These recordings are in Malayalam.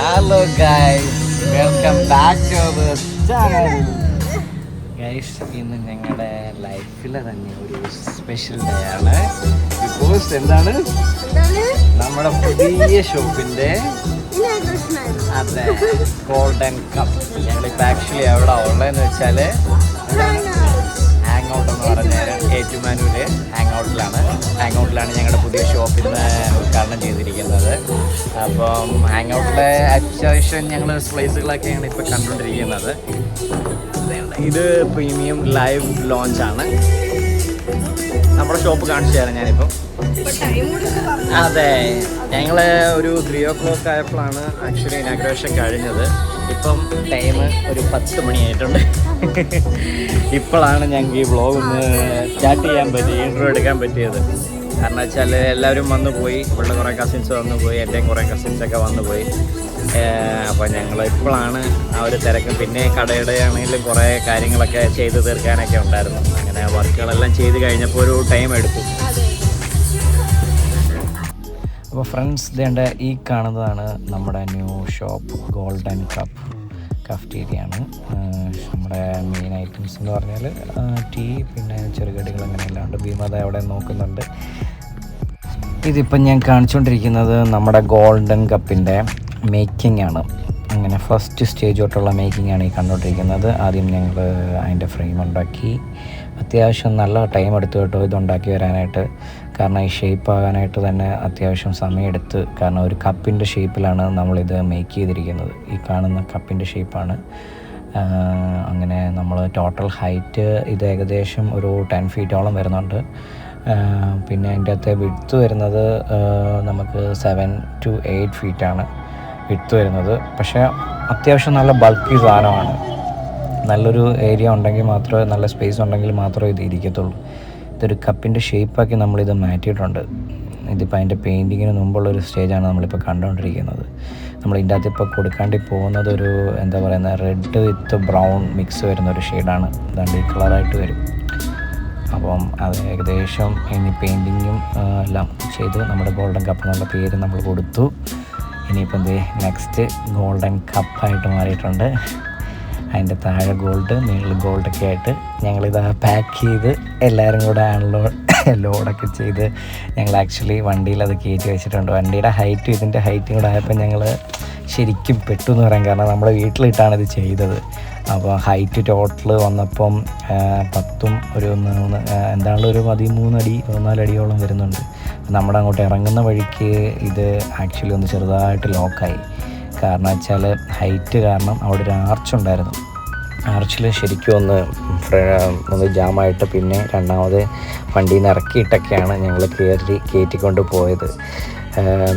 Hello guys welcome back to our channel guys ഇന്ന് ഞങ്ങളുടെ ലൈഫിലെ തന്നെ ഒരു സ്പെഷ്യൽ ഡേ ആണ്. ബിക്കോസ് എന്താണ്? നമ്മുടെ പുതിയ ഷോപ്പിന്റെ അതെ ഗോൾഡൻ കപ്പ് ഞങ്ങളിപ്പോൾ ആക്ച്വലി എവിടെ ഉള്ളതെന്ന് വെച്ചാൽ ഹാങ് ഔട്ട് എന്ന് പറഞ്ഞ ഏറ്റുമാനൂര് ഹാങ് ഔട്ടിലാണ് ഹാങ് ഔട്ടിലാണ് ഞങ്ങളുടെ പുതിയ ഷോപ്പ് നിന്ന് ഉദ്ഘാടനം ചെയ്തിരിക്കുന്നത്. അപ്പം ഹാങ് ഔട്ടിലെ അത്യാവശ്യം ഞങ്ങൾ പ്ലേസുകളൊക്കെയാണ് ഇപ്പോൾ കണ്ടുകൊണ്ടിരിക്കുന്നത്. ഇത് പ്രീമിയം ലൈവ് ലോഞ്ചാണ് നമ്മുടെ ഷോപ്പ് കാണിച്ചു തരാം ഞാനിപ്പം. അതെ. ഞങ്ങൾ ഒരു ത്രീ ഓ ക്ലോക്ക് ആയപ്പോഴാണ് ആക്ച്വലി ഇനാഗ്രേഷൻ കഴിഞ്ഞത്. ഇപ്പം ടൈം ഒരു പത്ത് മണിയായിട്ടുണ്ട്. ഇപ്പോഴാണ് ഞങ്ങൾക്ക് ഈ വ്ളോഗ് ഒന്ന് സ്റ്റാർട്ട് ചെയ്യാൻ പറ്റി ഇൻട്രോ എടുക്കാൻ പറ്റിയത്. കാരണം വെച്ചാൽ എല്ലാവരും വന്നു പോയി ഇവിടെ കുറേ കസിൻസ് വന്നു പോയി എന്റെയും കുറേ കസിൻസൊക്കെ വന്നു പോയി. അപ്പോൾ ഞങ്ങൾ ഇപ്പോഴാണ് ആ ഒരു തിരക്ക്. പിന്നെ കടയുടെ ആണെങ്കിലും കുറേ കാര്യങ്ങളൊക്കെ ചെയ്ത് തീർക്കാനൊക്കെ ഉണ്ടായിരുന്നു. അങ്ങനെ വർക്കുകളെല്ലാം ചെയ്ത് കഴിഞ്ഞപ്പോൾ ഒരു ടൈം എടുത്തു. അപ്പോൾ ഫ്രണ്ട്സ് ഇതേണ്ട ഈ കാണുന്നതാണ് നമ്മുടെ ന്യൂ ഷോപ്പ് ഗോൾഡൻ കപ്പ് കഫ്റ്റീരിയാണ് നമ്മുടെ മെയിൻ ഐറ്റംസ് എന്ന് പറഞ്ഞാൽ ടീ പിന്നെ ചെറുകടികൾ അങ്ങനെ അല്ലാണ്ട് ഭീമത അവിടെ നോക്കുന്നുണ്ട്. ഇതിപ്പം ഞാൻ കാണിച്ചുകൊണ്ടിരിക്കുന്നത് നമ്മുടെ ഗോൾഡൻ കപ്പിന്റെ മേക്കിംഗ് ആണ്. അങ്ങനെ ഫസ്റ്റ് സ്റ്റേജ് തൊട്ടുള്ള മേക്കിംഗ് ആണ് ഈ കണ്ടുകൊണ്ടിരിക്കുന്നത് ആദ്യം ഞങ്ങൾ അതിന്റെ ഫ്രെയിം ഉണ്ടാക്കി. അത്യാവശ്യം നല്ല ടൈം എടുത്തു കേട്ടോ ഇതുണ്ടാക്കി വരാനായിട്ട്. കാരണം ഈ ഷേപ്പ് ആകാനായിട്ട് തന്നെ അത്യാവശ്യം സമയമെടുത്ത് കാരണം ഒരു കപ്പിന്റെ ഷേപ്പിലാണ് നമ്മളിത് മേക്ക് ചെയ്തിരിക്കുന്നത്. ഈ കാണുന്ന കപ്പിന്റെ ഷേപ്പാണ് അങ്ങനെ നമ്മൾ ടോട്ടൽ ഹൈറ്റ് ഇത് ഏകദേശം ഒരു ടെൻ ഫീറ്റോളം വരുന്നുണ്ട്. പിന്നെ അതിന്റെ അകത്തെ വിഡ്ത്ത് വരുന്നത് നമുക്ക് സെവൻ ടു എയ്റ്റ് ഫീറ്റാണ് വിഡ്ത്ത് വരുന്നത്. പക്ഷേ അത്യാവശ്യം നല്ല ബൾക്കി സാധനമാണ്. നല്ലൊരു ഏരിയ ഉണ്ടെങ്കിൽ മാത്രമേ നല്ല സ്പേസ് ഉണ്ടെങ്കിൽ മാത്രമേ ഇത് ഇരിക്കത്തുള്ളൂ. ഇതൊരു കപ്പിന്റെ ഷേപ്പാക്കി നമ്മളിത് മാറ്റിയിട്ടുണ്ട്. ഇതിപ്പോൾ അതിന്റെ പെയിന്റിങ്ങിന് മുമ്പുള്ള ഒരു സ്റ്റേജാണ് നമ്മളിപ്പോൾ കണ്ടുകൊണ്ടിരിക്കുന്നത്. നമ്മൾ ഇതിന്റെ അകത്ത് ഇപ്പോൾ കൊടുക്കാണ്ടി പോകുന്നത് ഒരു എന്താ പറയുന്ന റെഡ് വിത്ത് ബ്രൗൺ മിക്സ് വരുന്ന ഒരു ഷെയ്ഡാണ്. അതാണ്ട് ഈ കളറായിട്ട് വരും. അപ്പം അത് ഏകദേശം ഇനി പെയിന്റിങ്ങും എല്ലാം ചെയ്ത് നമ്മുടെ ഗോൾഡൻ കപ്പ് എന്നുള്ള പേര് നമ്മൾ കൊടുത്തു. ഇനിയിപ്പോൾ എന്ത് നെക്സ്റ്റ് ഗോൾഡൻ കപ്പായിട്ട് മാറിയിട്ടുണ്ട്. അതിന്റെ താഴെ ഗോൾഡ് മുകളിൽ ഗോൾഡൊക്കെ ആയിട്ട് ഞങ്ങളിത് പാക്ക് ചെയ്ത് എല്ലാവരും കൂടെ അൺലോഡ് ലോഡൊക്കെ ചെയ്ത് ഞങ്ങൾ ആക്ച്വലി വണ്ടിയിൽ അത് കയറ്റി വെച്ചിട്ടുണ്ട്. വണ്ടിയുടെ ഹൈറ്റും ഇതിന്റെ ഹൈറ്റും കൂടെ ആയപ്പോൾ ഞങ്ങൾ ശരിക്കും പെട്ടു എന്ന് പറയാൻ കാരണം നമ്മുടെ വീട്ടിലിട്ടാണ് ഇത് ചെയ്തത്. അപ്പോൾ ഹൈറ്റ് ടോട്ടൽ വന്നപ്പം പത്തും ഒരു മൂന്ന് എന്താണല്ലോ ഒരു പതിമൂന്നടി പതിനാലടിയോളം വരുന്നുണ്ട്. നമ്മുടെ അങ്ങോട്ട് ഇറങ്ങുന്ന വഴിക്ക് ഇത് ആക്ച്വലി ഒന്ന് ചെറുതായിട്ട് ലോക്കായി കാരണം വെച്ചാൽ ഹൈറ്റ് കാരണം അവിടെ ഒരു ആർച്ച് ഉണ്ടായിരുന്നു. ആർച്ചിൽ ശരിക്കും ഒന്ന് ഒന്ന് ജാമായിട്ട് പിന്നെ രണ്ടാമത് വണ്ടി നിന്ന് ഇറക്കിയിട്ടൊക്കെയാണ് ഞങ്ങൾ കയറി കയറ്റിക്കൊണ്ട് പോയത്.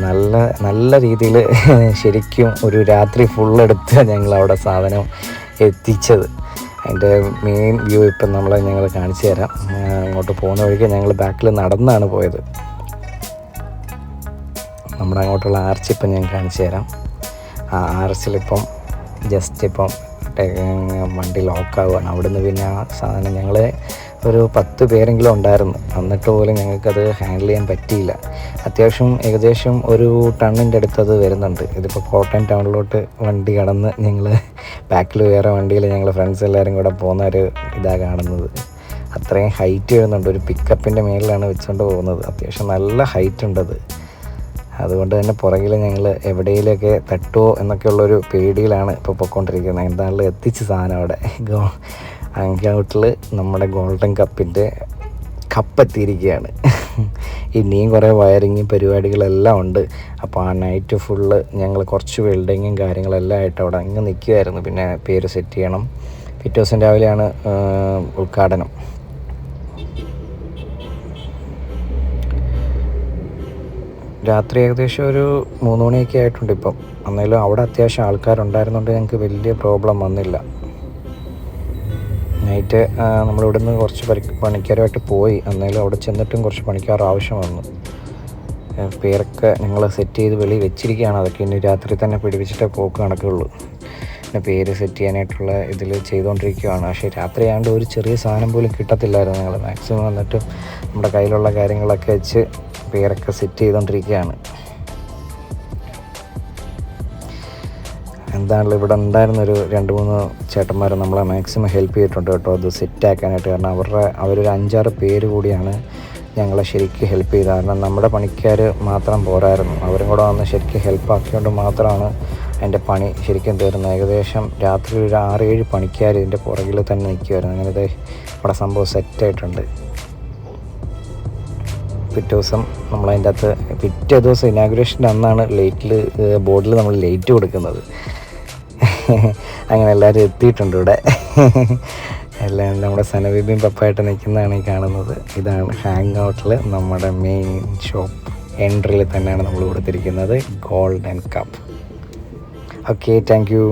നല്ല നല്ല രീതിയിൽ ശരിക്കും ഒരു രാത്രി ഫുള്ളെടുത്ത് ഞങ്ങൾ അവിടെ സാധനം എത്തിച്ചത്. അതിന്റെ മെയിൻ വ്യൂ ഇപ്പം നമ്മൾ ഞങ്ങൾ കാണിച്ചു തരാം. അങ്ങോട്ട് പോകുന്ന വഴിക്ക് ഞങ്ങൾ ബാക്കിൽ നടന്നാണ് പോയത്. നമ്മുടെ അങ്ങോട്ടുള്ള ആർച്ച് ഇപ്പം ഞാൻ കാണിച്ചു തരാം. ആ എസിലിപ്പം ജസ്റ്റ് ഇപ്പം വണ്ടി ലോക്കാവുകയാണ്. അവിടുന്ന് പിന്നെ ആ സാധനം ഞങ്ങൾ ഒരു പത്ത് പേരെങ്കിലും ഉണ്ടായിരുന്നു. എന്നിട്ട് പോലും ഞങ്ങൾക്കത് ഹാൻഡിൽ ചെയ്യാൻ പറ്റിയില്ല. അത്യാവശ്യം ഏകദേശം ഒരു ടണ്ണിന്റെ അടുത്ത് അത് വരുന്നുണ്ട്. ഇതിപ്പോൾ കോട്ടയം ടൗണിലോട്ട് വണ്ടി കടന്ന് ഞങ്ങൾ ബാക്കിൽ വേറെ വണ്ടിയിൽ ഞങ്ങൾ ഫ്രണ്ട്സ് എല്ലാവരും കൂടെ പോകുന്ന ഒരു ഇതാണ് കാണുന്നത്. അത്രയും ഹൈറ്റ് വരുന്നുണ്ട്. ഒരു പിക്കപ്പിന്റെ മേളിലാണ് വെച്ചുകൊണ്ട് പോകുന്നത്. അത്യാവശ്യം നല്ല ഹൈറ്റ് ഉണ്ടത്. അതുകൊണ്ട് തന്നെ പുറകിൽ ഞങ്ങൾ എവിടെയെങ്കിലുമൊക്കെ തട്ടുമോ എന്നൊക്കെയുള്ളൊരു പേടിയിലാണ് ഇപ്പോൾ പൊയ്ക്കൊണ്ടിരിക്കുന്നത് എന്താണല്ലോ എത്തിച്ച് സാധനം അവിടെ. ഗോ അങ്കൗട്ടിൽ നമ്മുടെ ഗോൾഡൻ കപ്പിന്റെ കപ്പെത്തിയിരിക്കുകയാണ് ഇനിയും കുറേ വയറിങ്ങും പരിപാടികളെല്ലാം ഉണ്ട്. അപ്പോൾ ആ നൈറ്റ് ഫുള്ള് ഞങ്ങൾ കുറച്ച് വെൽഡിങ്ങും കാര്യങ്ങളെല്ലാം ആയിട്ട് അവിടെ അങ്ങ് നിൽക്കുമായിരുന്നു പിന്നെ പേര് സെറ്റ് ചെയ്യണം. പിറ്റേ ദിവസം രാവിലെയാണ് ഉദ്ഘാടനം. രാത്രി ഏകദേശം ഒരു മൂന്ന് മണിയൊക്കെ ആയിട്ടുണ്ട് ഇപ്പം. എന്നാലും അവിടെ അത്യാവശ്യം ആൾക്കാരുണ്ടായിരുന്നുകൊണ്ട് ഞങ്ങൾക്ക് വലിയ പ്രോബ്ലം വന്നില്ല. നൈറ്റ് നമ്മളിവിടെ നിന്ന് കുറച്ച് പരി പണിക്കാരുമായിട്ട് പോയി. എന്നാലും അവിടെ ചെന്നിട്ടും കുറച്ച് പണിക്കാർ ആവശ്യം വന്നു. പേരൊക്കെ ഞങ്ങൾ സെറ്റ് ചെയ്ത് വെളി വെച്ചിരിക്കുകയാണ്. അതൊക്കെ ഇനി രാത്രി തന്നെ പിടിപ്പിച്ചിട്ടേ പോക്ക് നടക്കുകയുള്ളൂ. പിന്നെ പേര് സെറ്റ് ചെയ്യാനായിട്ടുള്ള ഇതിൽ ചെയ്തുകൊണ്ടിരിക്കുകയാണ്. പക്ഷേ രാത്രി ആയതുകൊണ്ട് ഒരു ചെറിയ സാധനം പോലും കിട്ടത്തില്ലായിരുന്നു ഞങ്ങൾ മാക്സിമം വന്നിട്ട് നമ്മുടെ കയ്യിലുള്ള കാര്യങ്ങളൊക്കെ വെച്ച് പേരൊക്കെ സെറ്റ് ചെയ്തുകൊണ്ടിരിക്കുകയാണ്. എന്താണല്ലോ ഇവിടെ ഉണ്ടായിരുന്നൊരു രണ്ട് മൂന്ന് ചേട്ടന്മാർ നമ്മളെ മാക്സിമം ഹെൽപ്പ് ചെയ്തിട്ടുണ്ട് കേട്ടോ. അത് സെറ്റാക്കാനായിട്ട് കാരണം അവരുടെ അവരൊരു അഞ്ചാറ് പേര് കൂടിയാണ് ഞങ്ങളെ ശരിക്കും ഹെൽപ്പ് ചെയ്തത്. കാരണം നമ്മുടെ പണിക്കാർ മാത്രം പോരായിരുന്നു. അവരും കൂടെ വന്ന് ശരിക്കും ഹെൽപ്പ് ആക്കിയതുകൊണ്ട് മാത്രമാണ് എന്റെ പണി ശരിക്കും തീർന്നു. ഏകദേശം രാത്രി ഒരു ആറ് ഏഴ് പണിക്കാർ ഇതിന്റെ പുറകിൽ തന്നെ നിൽക്കുമായിരുന്നു അങ്ങനെ ഇവിടെ സംഭവം സെറ്റായിട്ടുണ്ട് പിറ്റേ ദിവസം നമ്മളതിന്റെ അകത്ത് പിറ്റേ ദിവസം ഇനാഗുറേഷന്റെ അന്നാണ് ലൈറ്റിൽ ബോർഡിൽ നമ്മൾ ലൈറ്റ് കൊടുക്കുന്നത്. അങ്ങനെ എല്ലാവരും എത്തിയിട്ടുണ്ട് ഇവിടെ. എല്ലാം നമ്മുടെ സനബീബിയും പപ്പായിട്ട് നിൽക്കുന്നതാണ് ഈ കാണുന്നത്. ഇതാണ് ഹാങ് ഔട്ടിൽ നമ്മുടെ മെയിൻ ഷോപ്പ് എൻട്രിയിൽ തന്നെയാണ് നമ്മൾ കൊടുത്തിരിക്കുന്നത്. Golden cup okay thank you